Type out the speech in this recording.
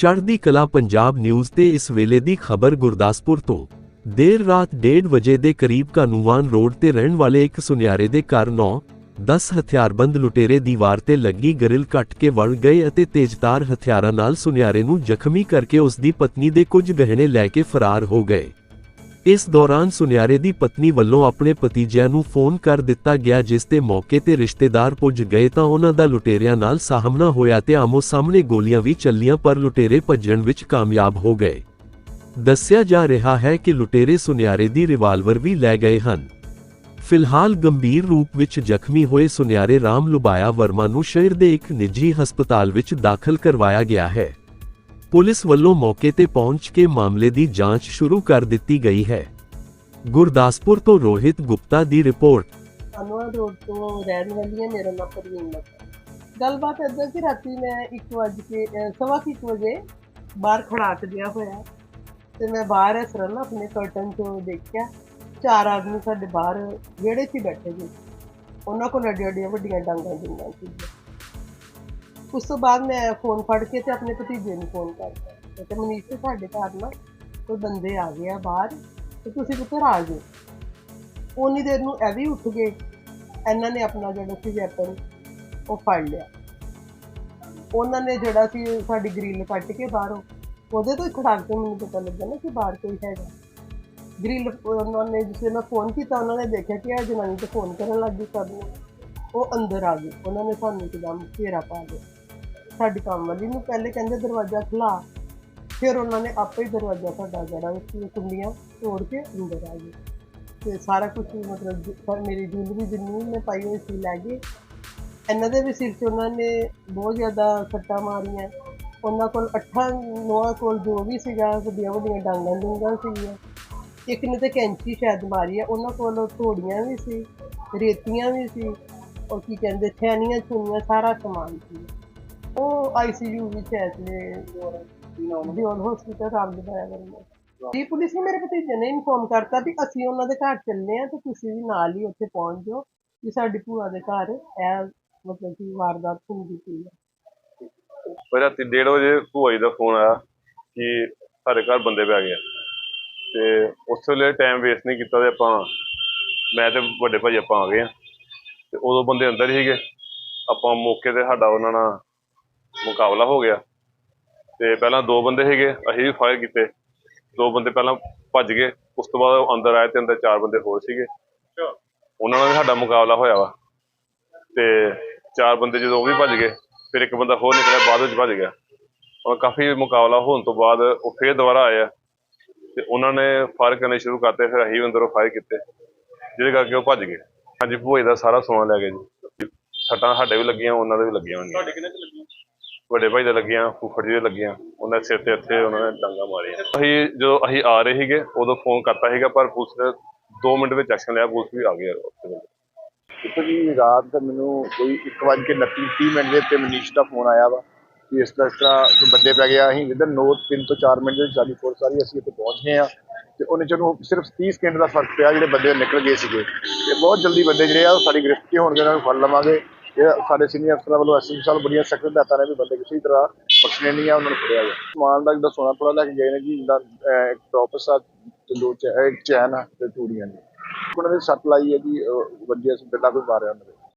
ਚੜ੍ਹਦੀ ਕਲਾ ਪੰਜਾਬ ਨਿਊਜ਼ ਤੇ ਇਸ ਵੇਲੇ ਦੀ ਖਬਰ ਗੁਰਦਾਸਪੁਰ ਤੋਂ। ਦੇਰ ਰਾਤ 1:30 ਵਜੇ ਦੇ ਕਰੀਬ ਕਾਨੂੰਵਾਨ ਰੋਡ ਤੇ ਰਹਿਣ ਵਾਲੇ ਇੱਕ ਸੁਨਿਆਰੇ ਦੇ ਘਰ 9 10 ਹਥਿਆਰਬੰਦ ਲੁਟੇਰੇ ਦੀਵਾਰ ਤੇ ਲੱਗੀ ਗਰਿਲ ਕੱਟ ਕੇ ਵੜ ਗਏ ਅਤੇ ਤੇਜ਼ਧਾਰ ਹਥਿਆਰਾਂ ਨਾਲ ਸੁਨਿਆਰੇ ਨੂੰ ਜ਼ਖਮੀ ਕਰਕੇ ਉਸ ਦੀ ਪਤਨੀ ਦੇ ਕੁਝ ਗਹਿਣੇ ਲੈ ਕੇ ਫਰਾਰ ਹੋ ਗਏ। ਇਸ ਦੌਰਾਨ ਸੁਨਿਆਰੇ ਦੀ ਪਤਨੀ ਵੱਲੋਂ ਆਪਣੇ ਭਤੀਜਿਆਂ ਨੂੰ ਫੋਨ ਕਰ ਦਿੱਤਾ ਗਿਆ, ਜਿਸ ਤੇ ਮੌਕੇ ਤੇ ਰਿਸ਼ਤੇਦਾਰ ਪੁੱਜ ਗਏ ਤਾਂ ਉਹਨਾਂ ਦਾ ਲੁਟੇਰਿਆਂ ਨਾਲ ਸਾਹਮਣਾ ਹੋਇਆ ਤੇ ਆਮੋ ਸਾਹਮਣੇ ਗੋਲੀਆਂ ਵੀ ਚੱਲੀਆਂ, ਪਰ ਲੁਟੇਰੇ ਭੱਜਣ ਵਿੱਚ ਕਾਮਯਾਬ ਹੋ ਗਏ। ਦੱਸਿਆ ਜਾ ਰਿਹਾ ਹੈ ਕਿ ਲੁਟੇਰੇ ਸੁਨਿਆਰੇ ਦੀ ਰਿਵਾਲਵਰ ਵੀ ਲੈ ਗਏ ਹਨ। ਫਿਲਹਾਲ ਗੰਭੀਰ ਰੂਪ ਵਿੱਚ ਜ਼ਖਮੀ ਹੋਏ ਸੁਨਿਆਰੇ ਰਾਮ ਲੁਬਾਇਆ ਵਰਮਾ ਨੂੰ ਸ਼ਹਿਰ ਦੇ ਇੱਕ ਨਿੱਜੀ ਹਸਪਤਾਲ ਵਿੱਚ ਦਾਖਲ ਕਰਵਾਇਆ ਗਿਆ ਹੈ। ਪੁਲਿਸ ਵੱਲੋਂ ਮੌਕੇ ਤੇ ਪਹੁੰਚ ਕੇ ਮਾਮਲੇ ਦੀ ਜਾਂਚ ਸ਼ੁਰੂ ਕਰ ਦਿੱਤੀ ਗਈ ਹੈ ਗੁਰਦਾਸਪੁਰ ਤੋਂ ਰੋਹਿਤ ਗੁਪਤਾ ਦੀ ਰਿਪੋਰਟ ਅਨਵਰ ਰੋਡ ਤੋਂ ਰਹਿਣ ਵਾਲੀ ਹਾਂ ਮੇਰਾ ਨਾਮ ਪ੍ਰਵੀਨ ਮੱਕਾ ਗੱਲਬਾਤ ਏਦਾਂ ਕਿ ਰਾਤੀ ਮੈਂ 1 ਵਜੇ ਕੇ, ਅਹ ਸਵਾ ਕੁ ਇੱਕ ਵਜੇ ਬਾਹਰ ਖੜਾਕ ਦਿਆ ਹੋਇਆ। ਤੇ ਮੈਂ ਬਾਹਰ ਇਸ ਤਰ੍ਹਾਂ ਨਾ ਆਪਣੇ ਕਰਟਨ ਤੋਂ ਦੇਖਿਆ, ਚਾਰ ਆਦਮੀ ਸਾਡੇ ਬਾਹਰ ਵਿਹੜੇ 'ਚ ਹੀ ਬੈਠੇ ਸੀ। ਉਹਨਾਂ ਕੋਲ ਅੱਡੀਆਂ ਅੱਡੀਆਂ ਵੱਡੀਆਂ ਡਾਂਗਾਂ ਜਿੰਨਾਂ ਸੀ ਉਸ ਤੋਂ ਬਾਅਦ ਮੈਂ ਫੋਨ ਫੜ ਕੇ ਤੇ ਆਪਣੇ ਭਤੀਜੇ ਨੂੰ ਫੋਨ ਕਰਤਾ। ਮੈਂ ਮਨੀਸ਼ ਜੀ, ਸਾਡੇ ਘਰ ਨਾ ਕੋਈ ਬੰਦੇ ਆ ਗਏ ਆ ਬਾਹਰ ਤੇ ਤੁਸੀਂ ਪੁੱਤਰ ਆ ਜਾਓ ਉਨੀ ਦੇਰ ਨੂੰ ਇਹ ਵੀ ਉੱਠ ਗਏ। ਇਹਨਾਂ ਨੇ ਆਪਣਾ ਜਿਹੜਾ ਸੀ ਵੈਪਨ ਉਹ ਫੜ ਲਿਆ। ਉਹਨਾਂ ਨੇ ਜਿਹੜਾ ਸੀ ਸਾਡੀ ਗ੍ਰਿਲ ਕੱਟ ਕੇ ਬਾਹਰੋਂ ਉਹਦੇ ਤੋਂ ਹੀ ਖੜਾਕ ਕੇ ਮੈਨੂੰ ਪਤਾ ਲੱਗਾ ਨਾ ਕਿ ਬਾਹਰ ਕੋਈ ਹੈਗਾ। ਗ੍ਰਿਲ ਉਹਨਾਂ ਨੇ ਜਿਸ ਮੈਂ ਫੋਨ ਕੀਤਾ ਉਹਨਾਂ ਨੇ ਦੇਖਿਆ ਕਿ ਇਹ ਜਨਾਨੀ ਤੇ ਫੋਨ ਕਰਨ ਲੱਗ ਗਈ ਸਭ ਨੂੰ ਉਹ ਅੰਦਰ ਆ ਗਈ। ਉਹਨਾਂ ਨੇ ਸਾਨੂੰ ਇੱਕਦਮ ਘੇਰਾ ਪਾ ਲਿਆ। ਸਾਡੀ ਕੰਮ ਵਾਲੀ ਨੂੰ ਪਹਿਲੇ ਕਹਿੰਦੇ ਦਰਵਾਜ਼ਾ ਖੁਲਾ ਫਿਰ ਉਹਨਾਂ ਨੇ ਆਪੇ ਹੀ ਦਰਵਾਜ਼ਾ ਸਾਡਾ ਜਿਹੜਾ ਸੀ ਕੁੰਡੀਆਂ ਤੋੜ ਕੇ ਅੰਦਰ ਆ ਗਏ। ਤੇ ਸਾਰਾ ਕੁਝ ਮਤਲਬ ਪਰ ਮੇਰੀ ਜੁਲਰੀ ਜਿੰਨੀ ਮੈਂ ਪਾਈ ਹੋਈ ਸੀ ਲੈ ਗਏ। ਇਹਨਾਂ ਦੇ ਵੀ ਸਿਰ 'ਚ ਉਹਨਾਂ ਨੇ ਬਹੁਤ ਜ਼ਿਆਦਾ ਸੱਟਾਂ ਮਾਰੀਆਂ। ਉਹਨਾਂ ਕੋਲ ਅੱਠਾਂ ਨੌਆਂ ਕੋਲ ਜੋ ਵੀ ਸੀਗਾ, ਵੱਡੀਆਂ ਵੱਡੀਆਂ ਡਾਂਗਾਂ ਡੂੰਗਾਂ ਸੀਗੀਆਂ। ਇੱਕ ਨੇ ਤੇ ਕੈਂਚੀ ਸ਼ਾਇਦ ਮਾਰੀ ਆ, ਉਹਨਾਂ ਕੋਲ ਥੋੜੀਆਂ ਵੀ ਸੀ, ਰੇਤੀਆਂ ਵੀ ਸੀ, ਉਹ ਕੀ ਕਹਿੰਦੇ ਥੈਨੀਆਂ ਚੁੰਨੀਆਂ ਸਾਰਾ ਸਮਾਨ ਸੀ। ਉਹ ਆਈਸੀਯੂ ਵਿੱਚ ਹੈ ਤੇ ਦਿਓਲ ਹਸਪੀਟਲ ਰਾਮ ਦੇ ਬਾਰੇ ਜੀ ਪੁਲਿਸ ਨੇ ਮੇਰੇ ਭਤੀਜੇ ਨੇ ਇਨਫੋਰਮ ਕਰਤਾ ਵੀ ਅਸੀਂ ਉਹਨਾਂ ਦੇ ਘਰ ਚੱਲਨੇ ਆ ਤੇ ਤੁਸੀਂ ਵੀ ਨਾਲ ਹੀ ਉੱਥੇ ਪਹੁੰਚ ਜਾਓ ਕਿ ਸਾਡੀ ਭੂਆ ਦੇ ਘਰ ਇਹ ਮਤਲਬ ਕਿ ਵਾਰਦਾਤ ਹੁੰਦੀ ਪਈ ਹੈ। ਪਰ ਰਾਤੀ 1:30 ਵਜੇ ਭੂਆ ਜੀ ਦਾ ਫੋਨ ਆਇਆ ਕਿ ਸਾਡੇ ਘਰ ਬੰਦੇ ਪੈ ਗਏ। ਤੇ ਉਸ ਵੇਲੇ ਟਾਈਮ ਵੇਸਟ ਨਹੀਂ ਕੀਤਾ ਤੇ ਆਪਾਂ ਮੈਂ ਤੇ ਵੱਡੇ ਭਾਈ ਆਪਾਂ ਆ ਗਏ ਆ। ਤੇ ਉਦੋਂ ਬੰਦੇ ਅੰਦਰ ਹੀ ਸੀਗੇ। ਆਪਾਂ ਮੌਕੇ ਤੇ ਸਾਡਾ ਉਹਨਾਂ ਨਾਲ ਮੁਕਾਬਲਾ ਹੋ ਗਿਆ। ਤੇ ਪਹਿਲਾਂ ਦੋ ਬੰਦੇ ਸੀਗੇ ਅਸੀਂ ਵੀ ਫਾਇਰ ਕੀਤੇ। ਦੋ ਬੰਦੇ ਪਹਿਲਾਂ ਭੱਜ ਗਏ ਉਸ ਤੋਂ ਬਾਅਦ ਅੰਦਰ ਆਏ ਤੇ ਅੰਦਰ ਚਾਰ ਬੰਦੇ ਹੋਰ ਸੀਗੇ। ਉਹਨਾਂ ਨਾਲ ਵੀ ਸਾਡਾ ਮੁਕਾਬਲਾ ਹੋਇਆ ਵਾ। ਤੇ ਚਾਰ ਬੰਦੇ ਜਦੋਂ ਉਹ ਵੀ ਭੱਜ ਗਏ ਫਿਰ ਇੱਕ ਬੰਦਾ ਹੋਰ ਨਿਕਲਿਆ ਬਾਅਦ ਵਿੱਚ ਭੱਜ ਗਿਆ। ਔਰ ਕਾਫੀ ਮੁਕਾਬਲਾ ਹੋਣ ਤੋਂ ਬਾਅਦ ਉਹ ਫੇਰ ਦੁਬਾਰਾ ਆਏ ਆ। ਤੇ ਉਹਨਾਂ ਨੇ ਫਾਇਰ ਕਰਨੇ ਸ਼ੁਰੂ ਕਰਤੇ ਫਿਰ ਅਸੀਂ ਵੀ ਅੰਦਰੋਂ ਫਾਇਰ ਕੀਤੇ। ਜਿਹਦੇ ਕਰਕੇ ਉਹ ਭੱਜ ਗਏ। ਹਾਂਜੀ ਭੂਏ ਦਾ ਸਾਰਾ ਸੋਨਾ ਲੈ ਗਏ ਜੀ। ਸੱਟਾਂ ਸਾਡੇ ਵੀ ਲੱਗੀਆਂ ਉਹਨਾਂ ਦੇ ਵੀ ਲੱਗੀਆਂ ਹੋਣਗੀਆਂ ਤੁਹਾਡੇ ਕਿੰਨੇ ਚ ਲੱਗੀਆਂ? ਵੱਡੇ ਭਾਈ ਦੇ ਲੱਗੀਆਂ, ਫੁੱਫੜ ਜੀ ਦੇ ਲੱਗੀਆਂ, ਉਹਨਾਂ ਦੇ ਸਿਰ ਤੇ ਇੱਥੇ ਉਹਨਾਂ ਨੇ ਡਾਂਗਾ ਮਾਰੀਆਂ। ਅਸੀਂ ਜਦੋਂ ਅਸੀਂ ਆ ਰਹੇ ਸੀਗੇ, ਉਦੋਂ ਫੋਨ ਕਰਤਾ ਸੀਗਾ, ਪਰ ਪੁਲਿਸ ਨੇ 2 ਮਿੰਟ ਵਿੱਚ ਐਕਸ਼ਨ ਲਿਆ, ਪੁਲਿਸ ਵੀ ਆ ਗਈ ਉੱਥੇ ਵੇਲੇ। ਦੇਖੋ ਜੀ, ਰਾਤ ਮੈਨੂੰ ਕੋਈ 1:29 30 ਮਿੰਟ ਦੇ ਉੱਤੇ ਮਨੀਸ਼ ਦਾ ਫੋਨ ਆਇਆ ਵਾ, ਕਿ ਇਸ ਤਰ੍ਹਾਂ ਇਸ ਤਰ੍ਹਾਂ ਬੰਦੇ ਪੈ ਗਿਆ ਅਸੀਂ ਵਿਦਨ ਨੋ 3 ਤੋਂ 4 ਮਿੰਟ ਦੇ ਵਿੱਚ ਸਾਡੀ ਫੋਰਸ ਸਾਰੀ ਅਸੀਂ ਇੱਥੇ ਪਹੁੰਚ ਗਏ ਆ। ਤੇ ਉਹਨੇ ਚੋਂ ਸਿਰਫ 30 ਸਕਿੰਟ ਦਾ ਫ਼ਰਕ ਪਿਆ, ਜਿਹੜੇ ਬੰਦੇ ਨਿਕਲ ਗਏ ਸੀਗੇ, ਤੇ ਬਹੁਤ ਜਲਦੀ ਬੰਦੇ ਜਿਹੜੇ ਆ, ਉਹ ਸਾਡੀ ਗ੍ਰਿਫਤ 'ਚ ਹੋਣਗੇ, ਉਹਨਾਂ ਨੂੰ ਫੜ ਲਵਾਂਗੇ। ਇਹ ਸਾਡੇ ਸੀਨੀਅਰ ਅਫਸਰਾਂ ਵੱਲੋਂ ਐਸਐਸਪੀ ਸਾਹਿਬ ਬੜੀਆਂ ਸਖਤ ਹਦਾਇਤਾਂ ਨੇ ਵੀ ਬੰਦੇ ਕਿਸੇ ਵੀ ਤਰ੍ਹਾਂ ਬਖਸ਼ਣੇ ਨਹੀਂ ਆ ਉਹਨਾਂ ਨੂੰ ਫੜਿਆ ਗਿਆ ਸਮਾਨ ਦਾ ਜਿਹੜਾ ਸੋਨਾ ਥੋੜਾ ਲੈ ਕੇ ਗਏ ਨੇ ਜੀ ਜਿੱਦਾਂ ਅਹ, ਇੱਕ ਟੋਪਸ ਆ ਤੇ ਦੋ ਚੈਨ ਇੱਕ ਚੈਨ ਆ ਤੇ ਚੂੜੀਆਂ ਨੇ। ਉਹਨਾਂ ਦੇ ਸੱਟ ਲਾਈ ਹੈ ਜੀ ਅਹ, ਵੱਜਿਆ ਸੀ ਬਿੱਲਾ ਕੋਈ ਮਾਰਿਆ ਉਹਨਾਂ ਦੇ।